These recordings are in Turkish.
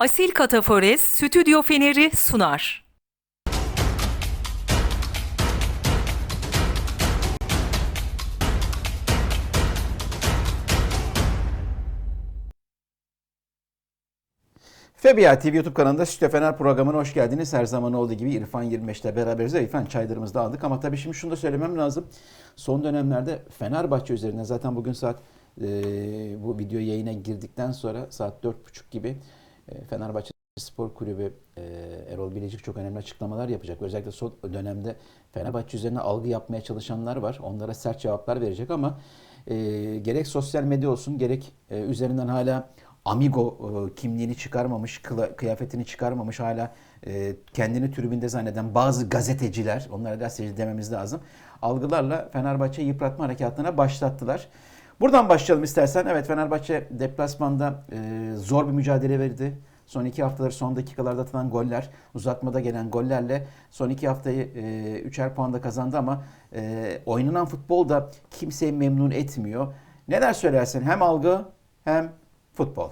Asil Katafores Stüdyo Feneri sunar. FBA TV YouTube kanalında Sütü Fener programına hoş geldiniz. Her zaman olduğu gibi İrfan 25'te beraberiz. İrfan çaylarımızı da aldık ama tabii şimdi şunu da söylemem lazım. Son dönemlerde Fenerbahçe üzerinden zaten bugün saat e, bu video yayına girdikten sonra saat 4.30 gibi Fenerbahçe Spor Kulübü e, Erol Bilecik çok önemli açıklamalar yapacak. Özellikle son dönemde Fenerbahçe üzerine algı yapmaya çalışanlar var. Onlara sert cevaplar verecek ama e, gerek sosyal medya olsun gerek e, üzerinden hala Amigo e, kimliğini çıkarmamış, kıyafetini çıkarmamış hala e, kendini tribünde zanneden bazı gazeteciler, onlara gazeteci dememiz lazım, algılarla Fenerbahçe yıpratma harekatına başlattılar. Buradan başlayalım istersen. Evet Fenerbahçe deplasmanda e, zor bir mücadele verdi. Son iki haftaları son dakikalarda atılan goller, uzatmada gelen gollerle son iki haftayı e, üçer puanda kazandı ama e, oynanan futbol da kimseyi memnun etmiyor. Neler söylersin hem algı hem futbol?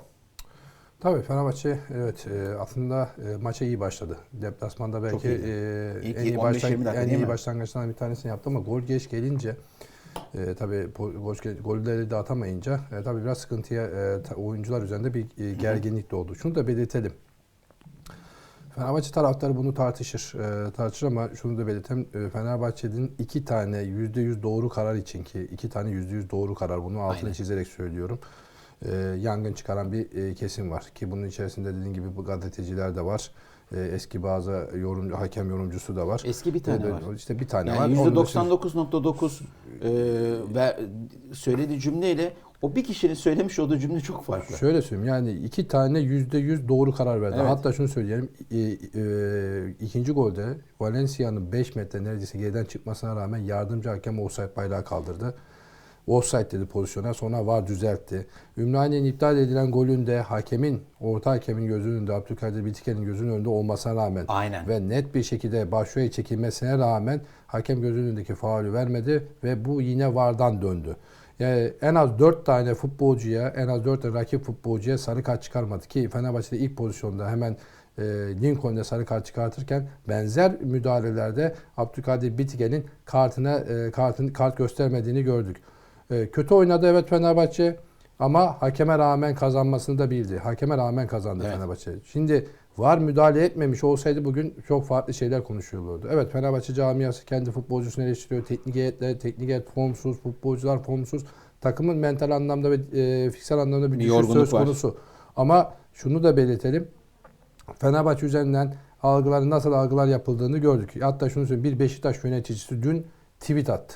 Tabii Fenerbahçe evet e, aslında e, maça iyi başladı. Deplasmanda belki e, en iyi 15-20 başlang- en iyi mi? başlangıçlardan bir tanesini yaptı ama gol geç gelince e, tabii golleri de atamayınca e, tabii biraz sıkıntıya e, oyuncular üzerinde bir e, gerginlik de oldu. Şunu da belirtelim. Fenerbahçe taraftarı bunu tartışır. E, tartışır ama şunu da belirtelim. E, Fenerbahçe'nin iki tane %100 doğru karar için ki iki tane %100 doğru karar bunu altını Aynen. çizerek söylüyorum. E, yangın çıkaran bir e, kesim var ki bunun içerisinde dediğim gibi bu gazeteciler de var. E, eski bazı yorum hakem yorumcusu da var. Eski bir tane E, var. İşte bir tane var. Yani dışında- %99.9 e, ve söylediği cümleyle o bir kişinin söylemiş olduğu cümle çok farklı. Şöyle söyleyeyim yani iki tane yüzde yüz doğru karar verdi. Evet. Hatta şunu söyleyelim e, e, ikinci golde Valencia'nın 5 metre neredeyse geriden çıkmasına rağmen yardımcı hakem offside bayrağı kaldırdı. Offside dedi pozisyona sonra var düzeltti. Ümraniye'nin iptal edilen golünde hakemin, orta hakemin gözünün önünde Abdülkadir Biltiken'in gözünün önünde olmasına rağmen Aynen. ve net bir şekilde başvuruya çekilmesine rağmen hakem gözünün önündeki faulü vermedi ve bu yine VAR'dan döndü. Yani en az 4 tane futbolcuya, en az 4 tane rakip futbolcuya sarı kart çıkarmadı ki Fenerbahçe'de ilk pozisyonda hemen e, Lincoln'da sarı kart çıkartırken benzer müdahalelerde Abdülkadir Bitigen'in kartına e, kartın kart göstermediğini gördük. E, kötü oynadı evet Fenerbahçe ama hakeme rağmen kazanmasını da bildi. Hakeme rağmen kazandı Evet. Fenerbahçe. Şimdi var müdahale etmemiş olsaydı bugün çok farklı şeyler konuşulurdu. Evet Fenerbahçe camiası kendi futbolcusunu eleştiriyor. Teknik heyetler, teknik heyet formsuz, futbolcular formsuz. Takımın mental anlamda ve e, fiziksel anlamda bir Bir düşüş söz var. konusu. Ama şunu da belirtelim. Fenerbahçe üzerinden algıların nasıl algılar yapıldığını gördük. Hatta şunu söyleyeyim. Bir Beşiktaş yöneticisi dün tweet attı.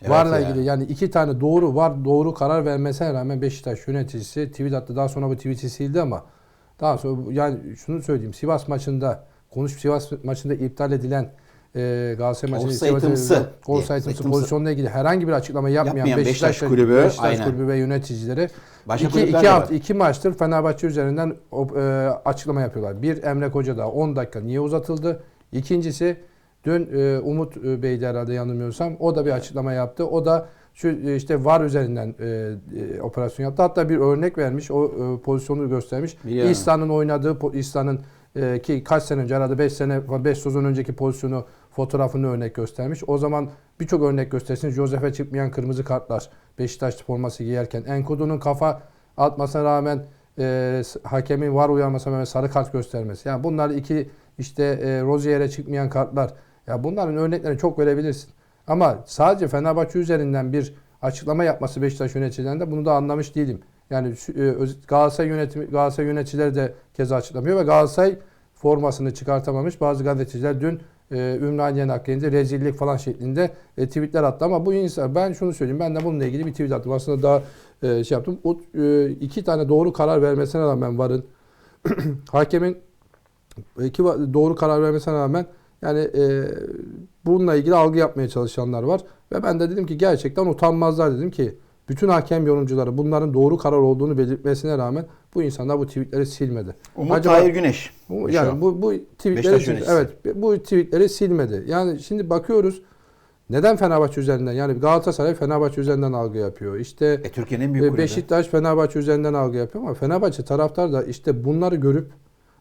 Evet Varla ya. ilgili yani iki tane doğru var doğru karar vermesine rağmen Beşiktaş yöneticisi tweet attı. Daha sonra bu tweet'i sildi ama daha sonra yani şunu söyleyeyim Sivas maçında konuş Sivas maçında iptal edilen e, Galatasaray maçında diye, offside'ımsı offside'ımsı. pozisyonla ilgili herhangi bir açıklama yapmayan, Yapmayan Beşiktaş, Beşiktaş kulübü, Beşiktaş aynen. kulübü ve yöneticileri Başka iki, iki, hafta, iki maçtır Fenerbahçe üzerinden e, açıklama yapıyorlar. Bir Emre Koca da 10 dakika niye uzatıldı? İkincisi dün e, Umut e, Bey'di herhalde yanılmıyorsam o da bir açıklama yaptı. O da şu e, işte VAR üzerinden e, e, operasyon yaptı. Hatta bir örnek vermiş. O e, pozisyonu göstermiş. İhsan'ın oynadığı İhsan'ın e, ki kaç sene önce herhalde 5 sene 5 sezon önceki pozisyonu fotoğrafını örnek göstermiş. O zaman birçok örnek göstersin. Josef'e çıkmayan kırmızı kartlar. Beşiktaş forması giyerken. Enkudu'nun kafa atmasına rağmen e, hakemin var uyarmasına rağmen sarı kart göstermesi. Yani bunlar iki işte e, Rozier'e çıkmayan kartlar. Ya bunların örneklerini çok verebilirsin. Ama sadece Fenerbahçe üzerinden bir açıklama yapması Beşiktaş yöneticilerinde bunu da anlamış değilim. Yani e, Galatasaray yönetimi Galatasaray yöneticileri de keza açıklamıyor ve Galatasaray formasını çıkartamamış. Bazı gazeteciler dün e, Ümraniye'nin hakkında rezillik falan şeklinde e, tweetler attı ama bu insan ben şunu söyleyeyim ben de bununla ilgili bir tweet attım. Aslında daha e, şey yaptım. O, e, iki tane doğru karar vermesine rağmen varın hakemin iki va- doğru karar vermesine rağmen yani e, bununla ilgili algı yapmaya çalışanlar var. Ve ben de dedim ki gerçekten utanmazlar dedim ki bütün hakem yorumcuları bunların doğru karar olduğunu belirtmesine rağmen bu insanlar bu tweetleri silmedi. Umut Acaba- Tahir Güneş. Bu- Yani an. bu bu tweetleri sil- evet bu tweetleri silmedi. Yani şimdi bakıyoruz Neden Fenerbahçe üzerinden? Yani Galatasaray Fenerbahçe üzerinden algı yapıyor. İşte E, Türkiye'nin en büyük e, kulübü. Beşiktaş Fenerbahçe üzerinden algı yapıyor ama Fenerbahçe taraftar da işte bunları görüp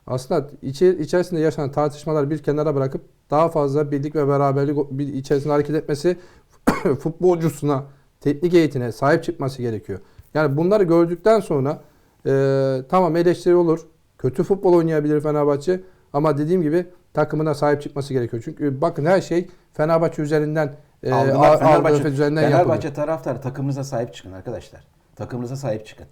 aslında içi, içerisinde yaşanan tartışmalar bir kenara bırakıp daha fazla birlik ve beraberlik bir içerisinde hareket etmesi futbolcusuna, teknik heyetine sahip çıkması gerekiyor. Yani bunları gördükten sonra e, tamam eleştiri olur. Kötü futbol oynayabilir Fenerbahçe ama dediğim gibi takımına sahip çıkması gerekiyor. Çünkü bakın her şey Fenerbahçe üzerinden e, Algılar al- Fenerbahçe, algı üzerinden Fenerbahçe yapılıyor. taraftarı takımınıza sahip çıkın arkadaşlar. Takımınıza sahip çıkın.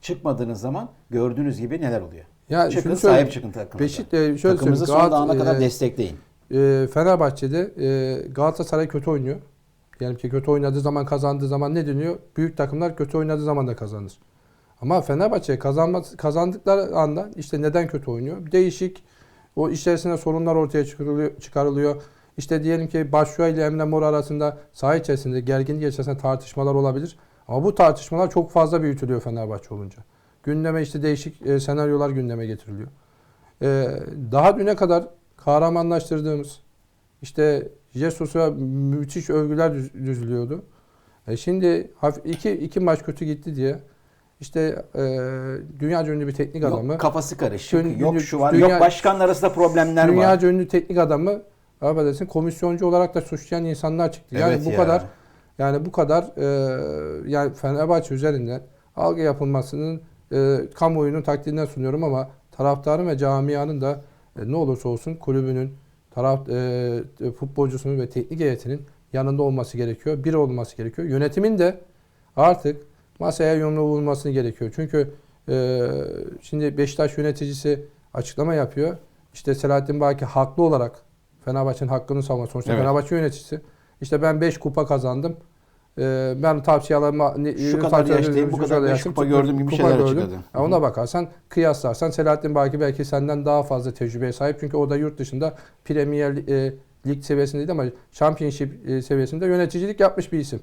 Çıkmadığınız zaman gördüğünüz gibi neler oluyor. Ya çıkın şunu sahip çıkın takımınıza. Beşik, e, şöyle Takımınızı söyleyeyim, son ana Gal- kadar e, destekleyin. e, Fenerbahçe'de e, Galatasaray kötü oynuyor. Diyelim ki kötü oynadığı zaman kazandığı zaman ne deniyor? Büyük takımlar kötü oynadığı zaman da kazanır. Ama Fenerbahçe kazanması, kazandıkları anda işte neden kötü oynuyor? Değişik o içerisinde sorunlar ortaya çıkarılıyor. çıkarılıyor. İşte diyelim ki Başşuay ile Emre Mor arasında saha içerisinde gerginlik içerisinde tartışmalar olabilir. Ama bu tartışmalar çok fazla büyütülüyor Fenerbahçe olunca. Gündeme işte değişik e, senaryolar gündeme getiriliyor. E, daha düne kadar kahramanlaştırdığımız işte Jesus'a müthiş övgüler düz- düzülüyordu. E şimdi iki, iki maç kötü gitti diye işte e, dünya ünlü bir teknik adamı Yok kafası karışık. Dün- yok şu var. dünya- yok başkanlar arasında problemler var. Dünya ünlü teknik adamı affedersin komisyoncu olarak da suçlayan insanlar çıktı. Yani Evet bu ya. kadar yani bu kadar e, yani Fenerbahçe üzerinden algı yapılmasının e, kamuoyunun takdirine sunuyorum ama taraftarın ve camianın da e, ne olursa olsun kulübünün taraf e, e, futbolcusunun ve teknik heyetinin yanında olması gerekiyor. Bir olması gerekiyor. Yönetimin de artık masaya yumruğu gerekiyor. Çünkü e, şimdi Beşiktaş yöneticisi açıklama yapıyor. İşte Selahattin Baki haklı olarak Fenerbahçe'nin hakkını savunuyor. Sonuçta Evet. Fenerbahçe yöneticisi. İşte ben 5 kupa kazandım. Ee, ben tavsiyelerimi ne- Şu kadar yaştayım, bu kadar beş yaştayım, kupa gördüm gibi kupa şeyler gördüm. açıkladı. Ya ona bakarsan kıyaslarsan Selahattin Baki belki senden daha fazla tecrübeye sahip. Çünkü o da yurt dışında Premier e, Lig seviyesinde değil ama Championship e, seviyesinde yöneticilik yapmış bir isim.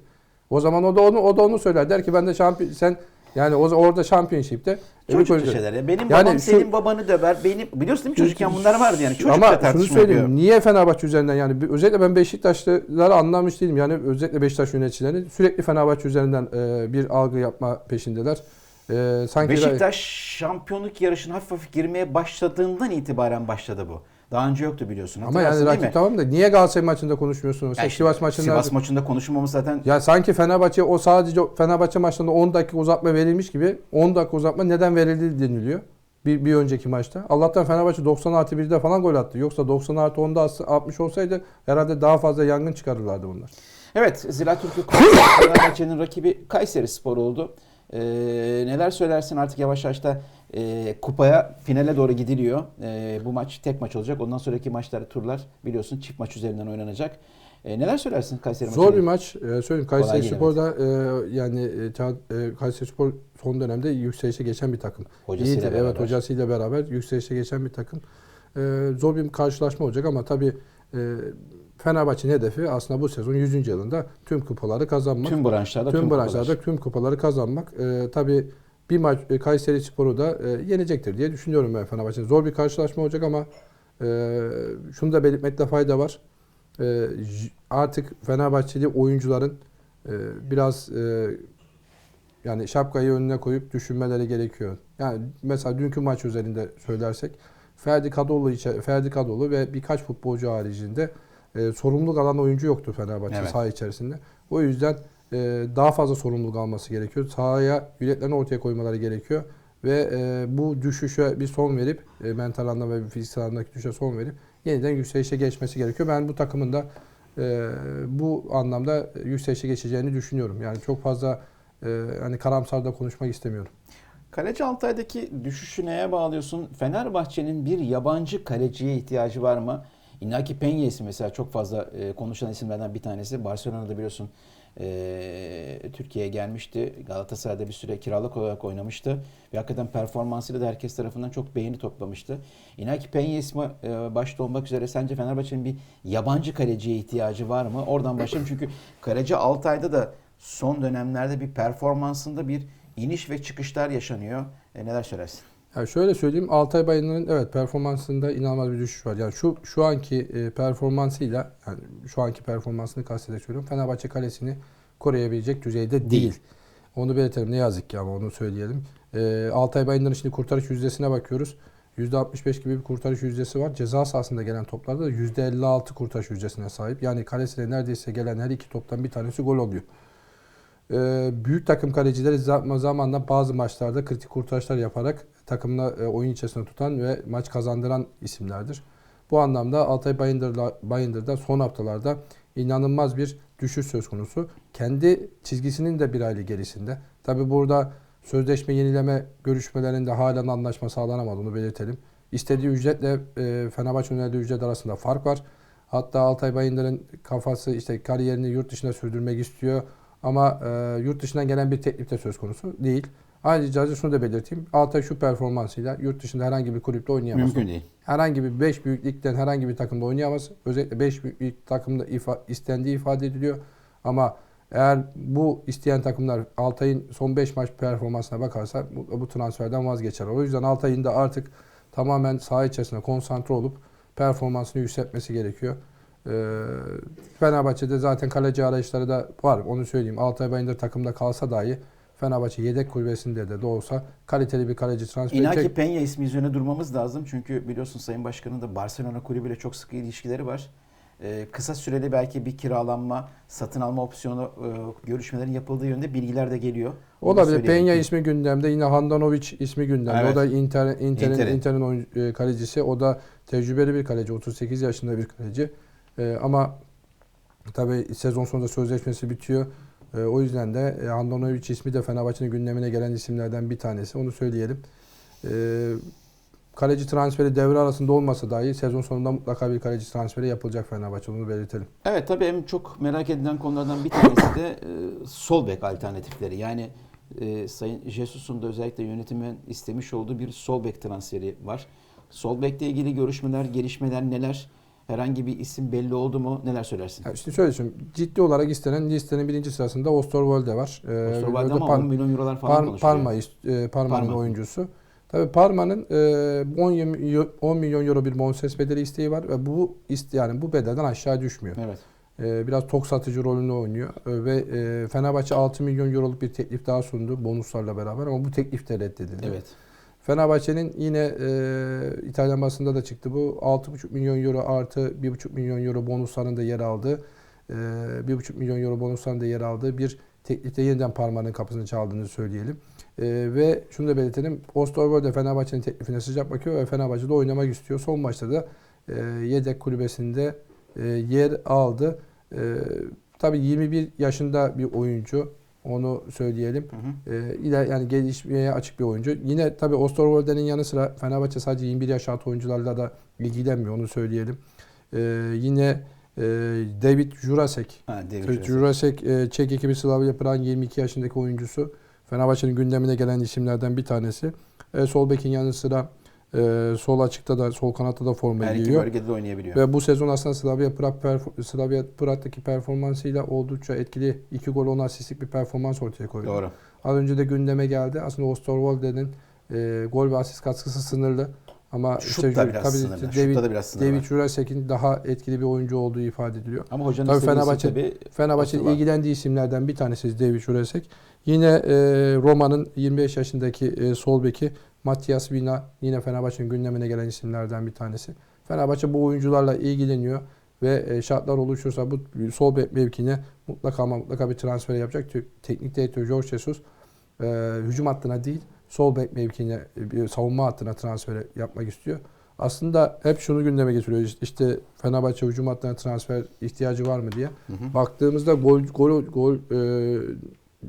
O zaman o da onu o da onu söyler. Der ki ben de şampiyon sen yani o orada Championship'te Öbür- şeyler ya. Benim Yani babam şu- senin babanı döver. Benim biliyorsun değil mi çocukken bunlar vardı yani. Çocukça Ama şunu söyleyeyim. yapıyor. Niye Fenerbahçe üzerinden yani özellikle ben Beşiktaşlıları anlamış değilim. Yani özellikle Beşiktaş yöneticileri sürekli Fenerbahçe üzerinden e, bir algı yapma peşindeler. E, sanki Beşiktaş şampiyonluk yarışına hafif hafif girmeye başladığından itibaren başladı bu. Daha önce yoktu biliyorsun. ama yani rakip tamam da niye Galatasaray maçında konuşmuyorsunuz? Ya Mesela Sivas maçında Sivas maçında konuşmamız zaten ya sanki Fenerbahçe o sadece Fenerbahçe maçında 10 dakika uzatma verilmiş gibi 10 dakika uzatma neden verildi deniliyor. Bir, bir önceki maçta. Allah'tan Fenerbahçe 90 artı 1'de falan gol attı. Yoksa 90 artı 10'da as- atmış olsaydı herhalde daha fazla yangın çıkarırlardı bunlar. Evet, Ziraat Türkiye Fenerbahçe'nin rakibi Kayseri Spor oldu. Ee, neler söylersin artık yavaş yavaş da e, kupaya finale doğru gidiliyor. Ee, bu maç tek maç olacak. Ondan sonraki maçlar turlar biliyorsun çift maç üzerinden oynanacak. Ee, neler söylersin Kayseri Zor maçıyla bir maç. Ee, söyleyeyim Kayseri Spor'da e, yani e, e, Kayseri Spor son dönemde yükselişe geçen bir takım. Hocasıyla İyidir, beraber. evet hocasıyla beraber yükselişe geçen bir takım. Ee, zor bir karşılaşma olacak ama tabii e, Fenerbahçe'nin hedefi aslında bu sezon 100. yılında tüm kupaları kazanmak. Tüm branşlarda tüm, tüm, branşlarda kupalar. tüm kupaları kazanmak. Ee, tabii bir maç e, Kayseri Spor'u da e, yenecektir diye düşünüyorum ben Fenerbahçe'nin. Zor bir karşılaşma olacak ama e, şunu da belirtmekte fayda var. E, artık Fenerbahçeli oyuncuların e, biraz e, yani şapkayı önüne koyup düşünmeleri gerekiyor. Yani mesela dünkü maç üzerinde söylersek Ferdi Kadıoğlu, Ferdi Kadıoğlu ve birkaç futbolcu haricinde e, sorumluluk alan oyuncu yoktu Fenerbahçe Evet. saha içerisinde. O yüzden e, daha fazla sorumluluk alması gerekiyor. Sahaya yüreklerini ortaya koymaları gerekiyor. Ve e, bu düşüşe bir son verip e, mental anlamda ve fiziksel anlamdaki düşüşe son verip yeniden yükselişe geçmesi gerekiyor. Ben bu takımın da e, bu anlamda yükselişe geçeceğini düşünüyorum. Yani çok fazla e, hani karamsar da konuşmak istemiyorum. Kaleci Altay'daki düşüşü neye bağlıyorsun? Fenerbahçe'nin bir yabancı kaleciye ihtiyacı var mı? Inaki Peña mesela çok fazla e, konuşulan isimlerden bir tanesi. Barcelona'da biliyorsun e, Türkiye'ye gelmişti. Galatasaray'da bir süre kiralık olarak oynamıştı. Ve hakikaten performansıyla da herkes tarafından çok beğeni toplamıştı. Inaki Peña ismi e, başta olmak üzere sence Fenerbahçe'nin bir yabancı kaleciye ihtiyacı var mı? Oradan başlayalım çünkü kaleci Altay'da da son dönemlerde bir performansında bir iniş ve çıkışlar yaşanıyor. E, neler söylersin? Yani şöyle söyleyeyim Altay Bayındır'ın evet performansında inanılmaz bir düşüş var. Yani şu şu anki e, performansıyla yani şu anki performansını kastederek söylüyorum. Fenerbahçe kalesini koruyabilecek düzeyde değil. Değil. Onu belirtelim ne yazık ki ama onu söyleyelim. E, Altay Bayındır'ın şimdi kurtarış yüzdesine bakıyoruz. %65 gibi bir kurtarış yüzdesi var. Ceza sahasında gelen toplarda da %56 kurtarış yüzdesine sahip. Yani kalesine neredeyse gelen her iki toptan bir tanesi gol oluyor. Ee, büyük takım kalecileri zaman zamanla bazı maçlarda kritik kurtarışlar yaparak takımına e, oyun içerisinde tutan ve maç kazandıran isimlerdir. Bu anlamda Altay Bayındır'la, Bayındır'da son haftalarda inanılmaz bir düşüş söz konusu. Kendi çizgisinin de bir aylık gerisinde. Tabi burada sözleşme yenileme görüşmelerinde halen anlaşma sağlanamadı onu belirtelim. İstediği ücretle e, Fenerbahçe önerdiği ücret arasında fark var. Hatta Altay Bayındır'ın kafası işte kariyerini yurt dışında sürdürmek istiyor. Ama e, yurt dışından gelen bir teklif de söz konusu değil. Ayrıca şunu da belirteyim. Altay şu performansıyla yurt dışında herhangi bir kulüpte oynayamaz. Mümkün değil. Herhangi bir 5 büyük ligden herhangi bir takımda oynayamaz. Özellikle 5 büyük takımda ifa, istendiği ifade ediliyor. Ama eğer bu isteyen takımlar Altay'ın son 5 maç performansına bakarsa bu, bu transferden vazgeçer. O yüzden Altay'ın da artık tamamen saha içerisinde konsantre olup performansını yükseltmesi gerekiyor. Ee, Fenerbahçe'de zaten kaleci arayışları da var. Onu söyleyeyim. Altay Bayındır takımda kalsa dahi Fenerbahçe yedek kulübesinde de de olsa kaliteli bir kaleci transfer Inaki edecek. Peña ismi üzerine durmamız lazım. Çünkü biliyorsun Sayın Başkan'ın da Barcelona kulübüyle çok sıkı ilişkileri var. Ee, kısa süreli belki bir kiralanma, satın alma opsiyonu e, görüşmelerin yapıldığı yönde bilgiler de geliyor. Onu da Olabilir. Peña ismi gündemde. Yine Handanovic ismi gündemde. Evet. O da Inter, Inter'in, Inter'in. Inter'in oyun- e, kalecisi. O da tecrübeli bir kaleci. 38 yaşında bir kaleci. E, ama tabii sezon sonunda sözleşmesi bitiyor. E, o yüzden de e, Handanovic ismi de Fenerbahçe'nin gündemine gelen isimlerden bir tanesi. Onu söyleyelim. E, kaleci transferi devre arasında olmasa dahi sezon sonunda mutlaka bir kaleci transferi yapılacak Fenerbahçe. Onu belirtelim. Evet tabii en çok merak edilen konulardan bir tanesi de e, sol bek alternatifleri. Yani e, Sayın Jesus'un da özellikle yönetimin istemiş olduğu bir sol bek transferi var. Sol bekle ilgili görüşmeler, gelişmeler neler? Herhangi bir isim belli oldu mu? Neler söylersin? Yani şimdi şöyle söyleyeyim. Ciddi olarak istenen listenin birinci sırasında Osterwolde var. E, Osterwolde ama Pan- 10 milyon eurolar falan Par- konuşuluyor. Parma, e, Parma'nın Parma. oyuncusu. Tabii Parma'nın e, 10, yem- 10 milyon euro bir bonservis bedeli isteği var ve bu ist yani bu bedelden aşağı düşmüyor. Evet. E, biraz tok satıcı rolünü oynuyor E, ve e, Fenerbahçe 6 milyon euroluk bir teklif daha sundu bonuslarla beraber ama bu teklif de reddedildi. Evet. Fenerbahçe'nin yine e, İtalyan basında da çıktı bu 6,5 milyon euro artı 1,5 milyon euro bonusların da yer aldığı e, 1,5 milyon euro bonusların da yer aldığı bir teklifte yeniden Parma'nın kapısını çaldığını söyleyelim. E, ve şunu da belirtelim. Osterwolde Fenerbahçe'nin teklifine sıcak bakıyor ve Fenerbahçe'de oynamak istiyor. Son maçta da e, yedek kulübesinde e, yer aldı. E, tabii 21 yaşında bir oyuncu. Onu söyleyelim. Hı hı. E, iler, yani gelişmeye açık bir oyuncu. Yine tabii Osterwolde'nin yanı sıra Fenerbahçe sadece 21 yaş altı oyuncularla da ilgilenmiyor. Onu söyleyelim. E, yine e, David Jurasek. Ha, David Jurasek, Jurasek e, Çek ekibi Slavia Prag'ın 22 yaşındaki oyuncusu. Fenerbahçe'nin gündemine gelen isimlerden bir tanesi. E, sol bekin yanı sıra e, sol açıkta da sol kanatta da forma Her iki giyiyor. bölgede de oynayabiliyor. Ve bu sezon aslında Slavia Prag perf- Slavia Prag'daki performansıyla oldukça etkili 2 gol 10 asistlik bir performans ortaya koydu. Doğru. Az önce de gündeme geldi. Aslında Osterwolde'nin e, gol ve asist katkısı sınırlı. Ama Şut da biraz tabii sınırlı. David, Şutta da biraz sınırlı. David. Jurasek'in daha etkili bir oyuncu olduğu ifade ediliyor. Ama hocanın Tabii Fenerbahçe- tabii Fenerbahçe'nin ilgilendiği isimlerden bir tanesi David Jurasek. Yine e, Roma'nın 25 yaşındaki e, sol beki Matias Vina yine Fenerbahçe'nin gündemine gelen isimlerden bir tanesi. Fenerbahçe bu oyuncularla ilgileniyor ve e, şartlar oluşursa bu sol bek mevkine mutlaka ama mutlaka bir transfer yapacak. Teknik direktör George Jesus e, hücum hattına değil sol bek mevkine e, bir savunma hattına transfer yapmak istiyor. Aslında hep şunu gündeme getiriyor. İşte- Fenerbahçe hücum hattına transfer ihtiyacı var mı diye. Hı hı. Baktığımızda gol gol gol e,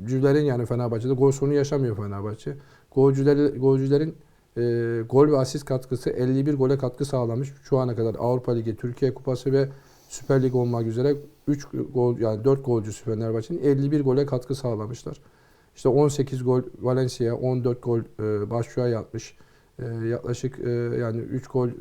cülerin yani Fenerbahçe'de gol sorunu yaşamıyor Fenerbahçe. Golcüler, golcülerin e, gol ve asist katkısı 51 gole katkı sağlamış. Şu ana kadar Avrupa Ligi, Türkiye Kupası ve Süper Lig olmak üzere 3 gol yani 4 golcüsü Fenerbahçe'nin 51 gole katkı sağlamışlar. İşte 18 gol Valencia, 14 gol e, Başşuay atmış. E, yaklaşık e, yani 3 gol e,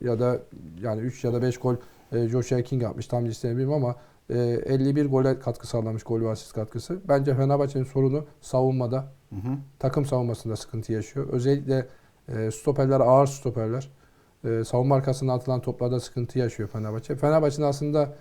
ya da yani 3 ya da 5 gol e, Joshua King atmış. Tam listeyi bilmiyorum ama e, 51 gole katkı sağlamış gol ve asist katkısı. Bence Fenerbahçe'nin sorunu savunmada, Hı hı. takım savunmasında sıkıntı yaşıyor. Özellikle E, stoperler ağır stoperler. E, savunma arkasına atılan toplarda sıkıntı yaşıyor Fenerbahçe. Fenerbahçe'nin aslında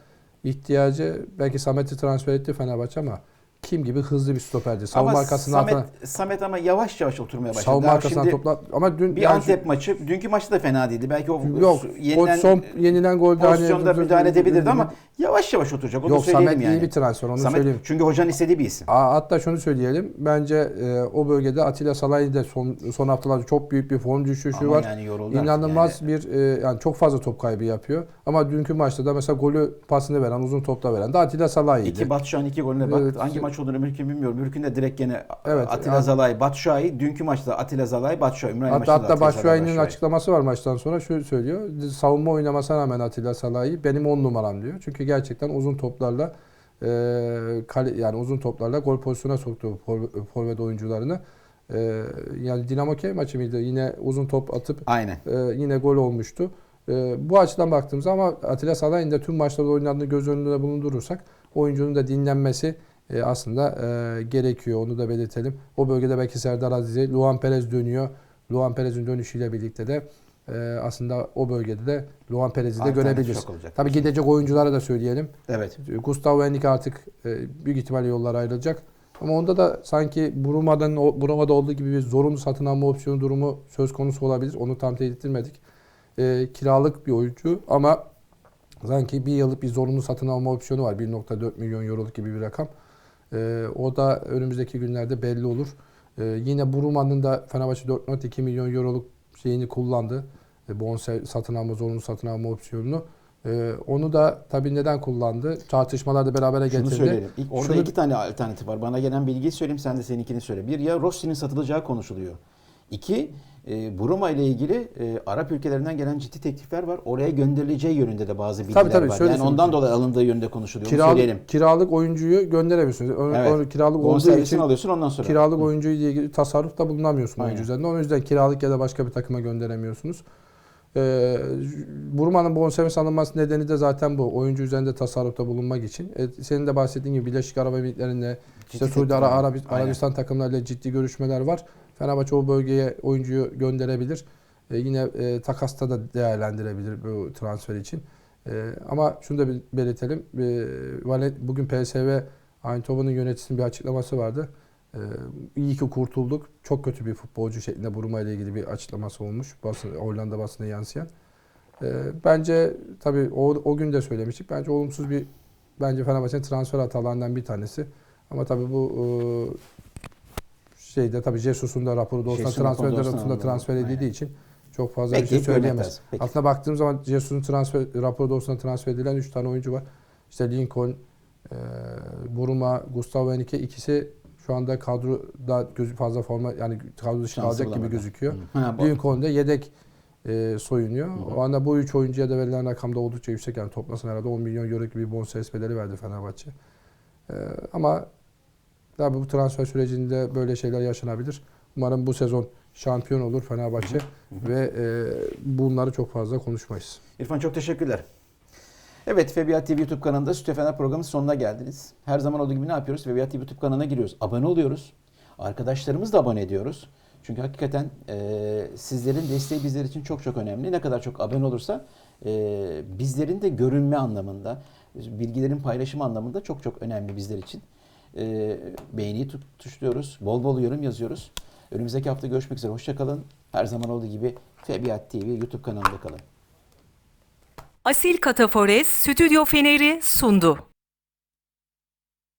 ihtiyacı belki Samet'i transfer etti Fenerbahçe ama kim gibi hızlı bir stoperdi. Savunma ama arkasına Samet, atılan Samet ama yavaş yavaş oturmaya başladı. savunma Daha arkasına şimdi toplar ama dün bir yani Antep maçı, dünkü maçta da fena değildi. Belki o yok yenilen, o son yenilen golde hani- pozisyonda müdahale edebilirdi ama yavaş yavaş oturacak. Onu yok Samet yani. iyi bir transfer onu Samet, söyleyeyim. çünkü hocanın istediği bir isim. Aa, Hatta şunu söyleyelim. Bence e, o bölgede Atilla Salah'ın da son son haftalarda çok büyük bir form düşüşü Ama var. yani İnanılmaz yani. bir e, yani çok fazla top kaybı yapıyor. Ama dünkü maçta da mesela golü pasını veren, uzun topta veren de Atilla Salah'ydı. İki Batshuayi iki golüne bak. Hangi maç olduğunu mümkün bilmiyorum. Mümkün de direkt gene Evet, Atilla yani- Zalay, Batshuayi. Dünkü maçta Atilla Zalay, Batshuayi. Ümraniye Hatta, hatta Atilla Zalay, Başşuay'ın Batshuayi. açıklaması var maçtan sonra şu söylüyor. Savunma oynamasına rağmen Atilla Salah'ı benim 10 numaram diyor. Çünkü gerçekten uzun toplarla e, kale, yani uzun toplarla gol pozisyona soktu for- forvet oyuncularını. E, yani Dinamo Kiev maçı mıydı? Yine uzun top atıp Aynen. e, yine gol olmuştu. E, bu açıdan baktığımızda ama Atilla Salah'ın da tüm maçlarda oynadığını göz önünde bulundurursak oyuncunun da dinlenmesi e, aslında e, gerekiyor. Onu da belirtelim. O bölgede belki Serdar Aziz'e Luan Perez dönüyor. Luan Perez'in dönüşüyle birlikte de e, aslında o bölgede de Luan Perez'i de görebiliriz. Tabii gidecek oyunculara da söyleyelim. Evet. Gustavo Henrique artık e, büyük ihtimalle yollar ayrılacak. Ama onda da sanki Bruma'dan Bruma'da olduğu gibi bir zorunlu satın alma opsiyonu durumu söz konusu olabilir. Onu tam teyit ettirmedik. E, kiralık bir oyuncu ama sanki bir yıllık bir zorunlu satın alma opsiyonu var. 1.4 milyon euroluk gibi bir rakam. E, o da önümüzdeki günlerde belli olur. E, yine Bruma'nın da Fenerbahçe 4.2 milyon euroluk şeyini kullandı. E, bonse satın alma zorunlu satın alma opsiyonunu. E, onu da tabii neden kullandı? Tartışmalar da berabere Şunu getirdi. söyleyelim. İlk, orada Şunu- iki tane alternatif var. Bana gelen bilgiyi söyleyeyim sen de seninkini söyle. Bir ya Rossi'nin satılacağı konuşuluyor. İki, e, Buruma ile ilgili e, Arap ülkelerinden gelen ciddi teklifler var. Oraya gönderileceği yönünde de bazı bilgiler Tabii, tabii, var. şöyle Yani ondan söyleyeyim. dolayı alındığı yönünde konuşuluyor. Onu söyleyelim. Kiralık, kiralık oyuncuyu gönderemiyorsunuz. O, Evet. o kiralık olduğu için alıyorsun ondan sonra. kiralık oyuncu ile ilgili tasarrufta bulunamıyorsun Aynen. oyuncu üzerinde. O yüzden kiralık ya da başka bir takıma gönderemiyorsunuz. Ee, Burma'nın bonservis alınması nedeni de zaten bu. Oyuncu üzerinde tasarrufta bulunmak için. E, senin de bahsettiğin gibi Birleşik Arap Emirlikleri'nde işte Suudi Ara- teklifler var. Arabi- Aynen. Arabistan takımlarıyla ciddi görüşmeler var. Fenerbahçe o bölgeye oyuncuyu gönderebilir. E, yine e, takasta da değerlendirebilir bu transfer için. E, ama şunu da bil- belirtelim. E, bugün PSV Eindhoven'ın yöneticisinin bir açıklaması vardı. E, iyi ki kurtulduk. Çok kötü bir futbolcu şeklinde Buruma ile ilgili bir açıklaması olmuş. Basın, Hollanda basına yansıyan. E, bence tabii o, o gün de söylemiştik. Bence olumsuz bir bence Fenerbahçe'nin transfer hatalarından bir tanesi. Ama tabii bu e, şeyde tabii Jesus'un da raporu da olsa Jesus'un transfer raporu da olsa tarafında anladım. transfer edildiği Aynen. için çok fazla bir şey Bekleyip görmek söyleyemez. lazım. Peki. Aslında baktığım zaman Jesus'un transfer raporu doğrusunda transfer edilen 3 tane oyuncu var. İşte Lincoln, e, Buruma, Gustavo Henrique ikisi şu anda kadroda gözü fazla forma yani kadro dışı Şansı kalacak gibi bulamadı. gözüküyor. Ha, bu- Lincoln da yedek e, soyunuyor. O anda bu üç oyuncuya da verilen rakam da oldukça yüksek. Yani toplasın herhalde 10 milyon euro gibi bonservis bedeli verdi Fenerbahçe. E, ama tabii bu transfer sürecinde böyle şeyler yaşanabilir. Umarım bu sezon şampiyon olur Fenerbahçe ve e, bunları çok fazla konuşmayız. İrfan çok teşekkürler. Evet Febiyat TV YouTube kanalında Sütü Fener programının sonuna geldiniz. Her zaman olduğu gibi ne yapıyoruz? Febiyat TV YouTube kanalına giriyoruz. Abone oluyoruz. Arkadaşlarımız da abone ediyoruz. Çünkü hakikaten e, sizlerin desteği bizler için çok çok önemli. Ne kadar çok abone olursa e, bizlerin de görünme anlamında, bilgilerin paylaşımı anlamında çok çok önemli bizler için. E, beğeniyi tut- tuşluyoruz. Bol bol yorum yazıyoruz. Önümüzdeki hafta görüşmek üzere. Hoşçakalın. Her zaman olduğu gibi Febiyat TV YouTube kanalında kalın. Asil Katafores Stüdyo Fener'i sundu.